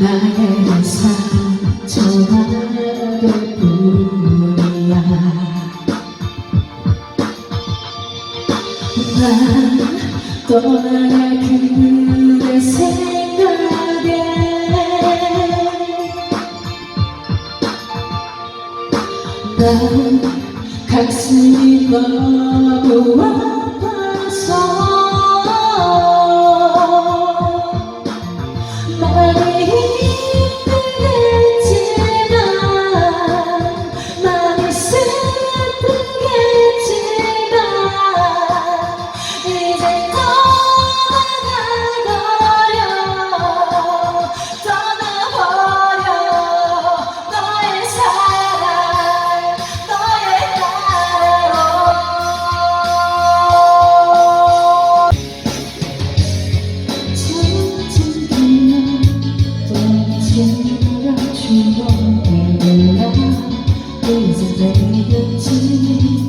나의 삶 저만의 뿐이야 난 떠나야 그는 我总在你的记忆。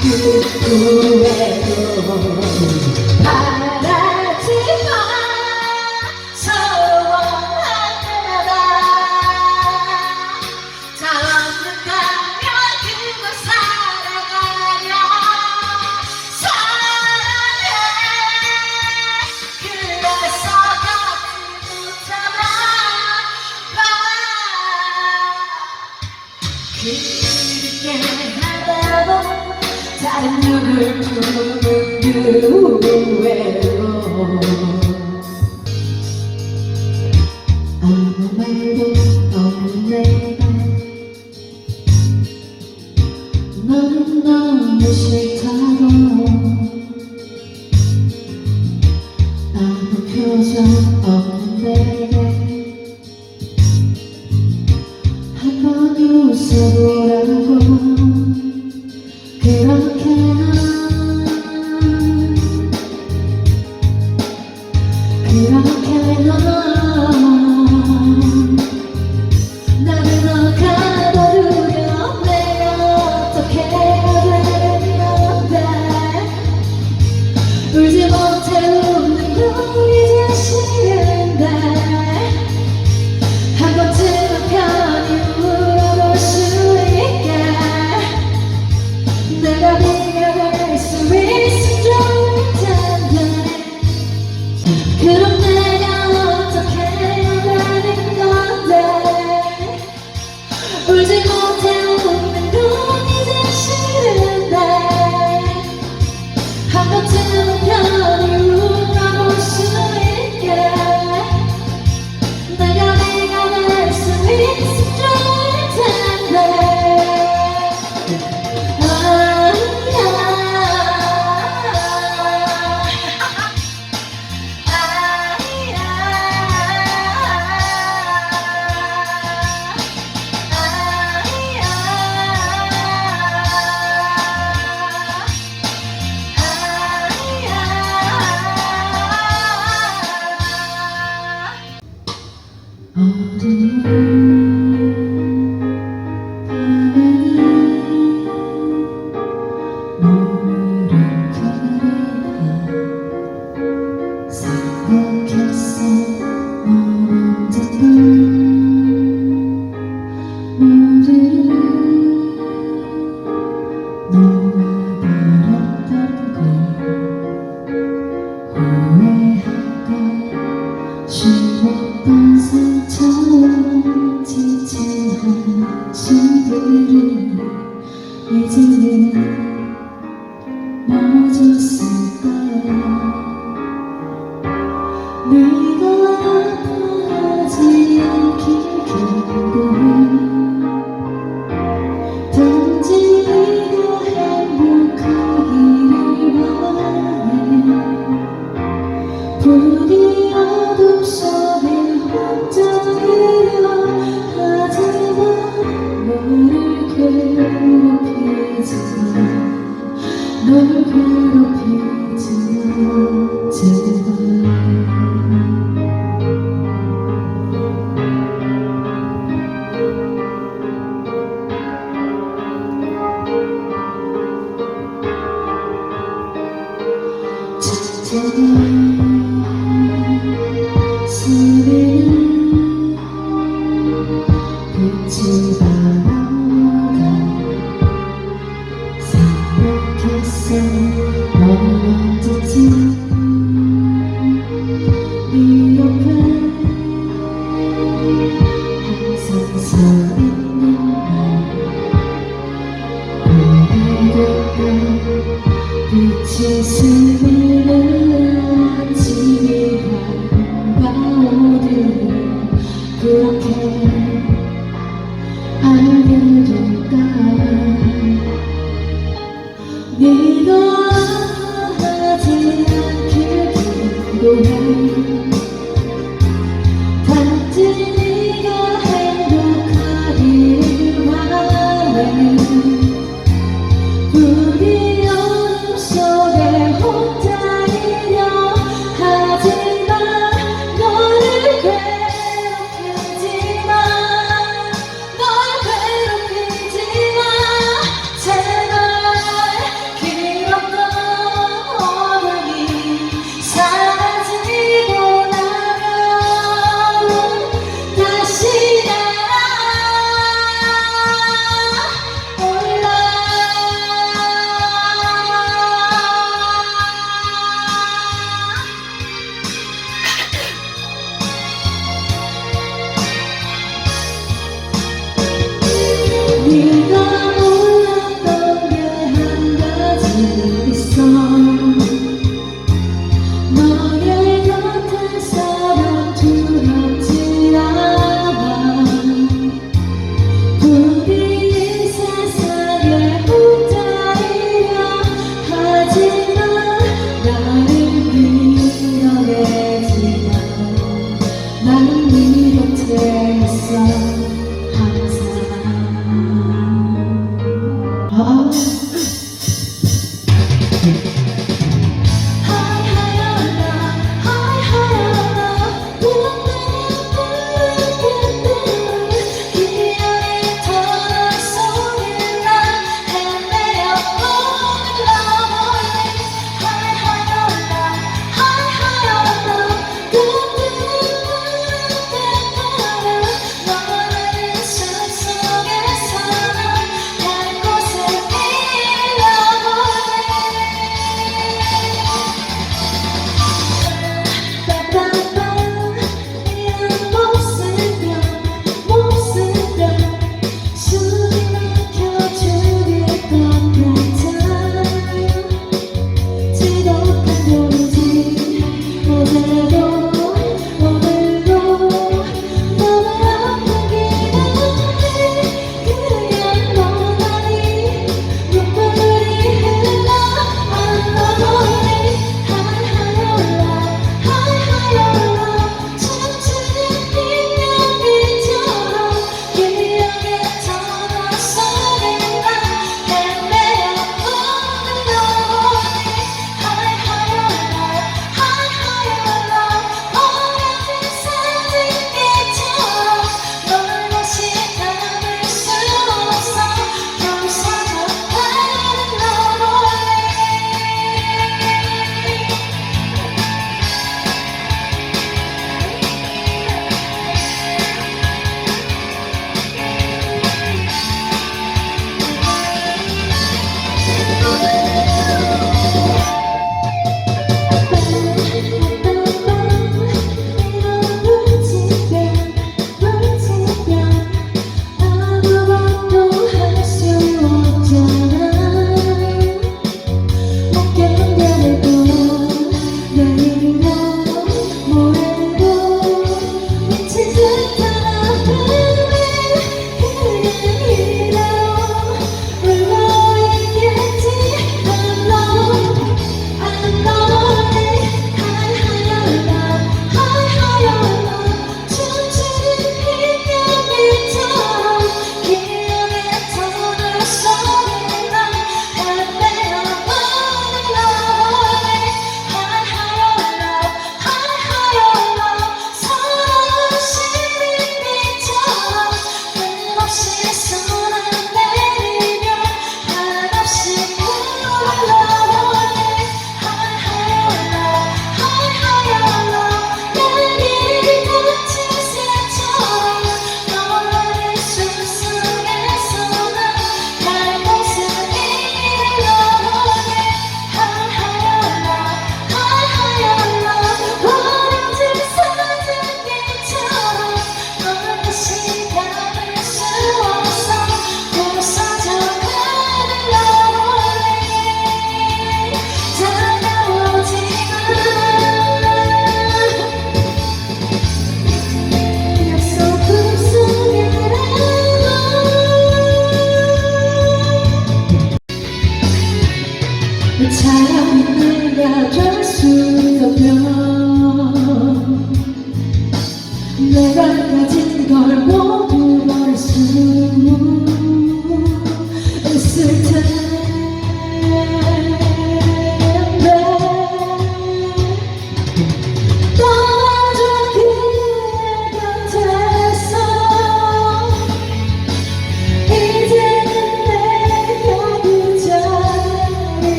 그 후회도 Hallelujah. 찾아 Oh.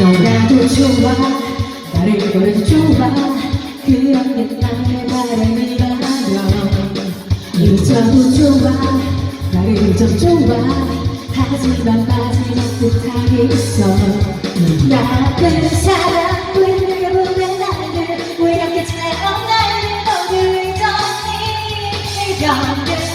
너라도 좋아. 나를 버려도 좋아. 그런 게 나의 바람이라면 잊어도 좋아. 나를 잊어도 좋아. 하지만 마 잊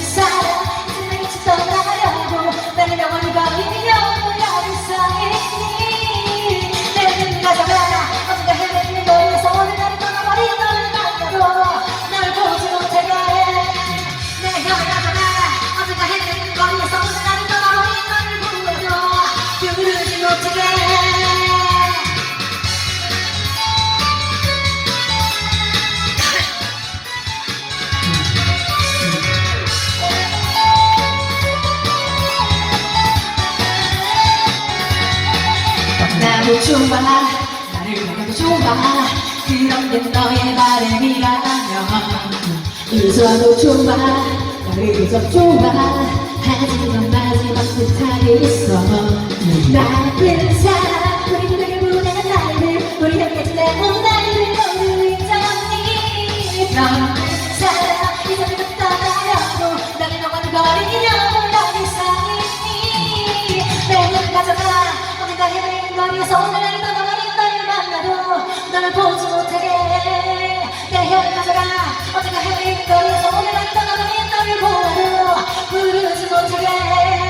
나도 좋아 나를 만나도 좋아 그런 게 너의 바람이라면. 잊어도 좋아 나를 잊어 좋아 하지만 마지막 끝하게 있어. 나쁜 사람 우리 그대를 보낸 나를 우리 함께 지내온 나를 너를 잊었니 나 헤매는 거리에서 오늘 나를 떠나버린 너를 만나도 널 보지 못하게 내혈 가져가. 어딘가 헤매는 거리에서 오늘 나를 떠나버린 너를 보아도 부르지 못하게